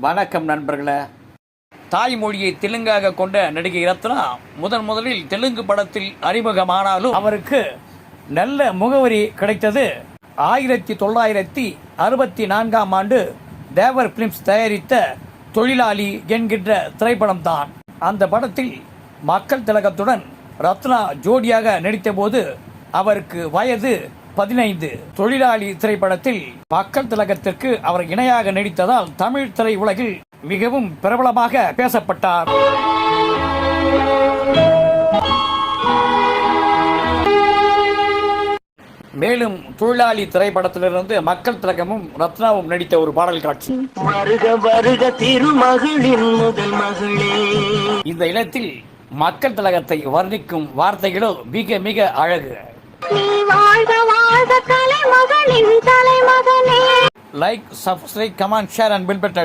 வணக்கம் நண்பர்களே. தாய்மொழியை தெலுங்காக கொண்ட நடிகை ரத்னா முதன் முதலில் தெலுங்கு படத்தில் அறிமுகமானாலும் அவருக்கு நல்ல முகவரி கிடைத்தது ஆயிரத்தி தொள்ளாயிரத்தி அறுபத்தி நான்காம் ஆண்டு தேவர் பிலிம்ஸ் தயாரித்த தொழிலாளி என்கின்ற திரைப்படம்தான். அந்த படத்தில் மக்கள் திலகத்துடன் ரத்னா ஜோடியாக நடித்தபோது அவருக்கு வயது பதினைந்து. தொழிலாளி திரைப்படத்தில் மக்கள் திலகத்திற்கு அவர் இணையாக நடித்ததால் தமிழ் திரை உலகில் மிகவும் பிரபலமாக பேசப்பட்டார். மேலும் தொழிலாளி திரைப்படத்திலிருந்து மக்கள் திலகமும் ரத்னாவும் நடித்த ஒரு பாடல் காட்சி. வருக வருக திருமகளின் முதல் மகளே. இந்த இடத்தில் மக்கள் திலகத்தை வர்ணிக்கும் வார்த்தைகளோ மிக மிக அழகு. நீ வாழ்க தலைமகனே. Like subscribe comment share and bell button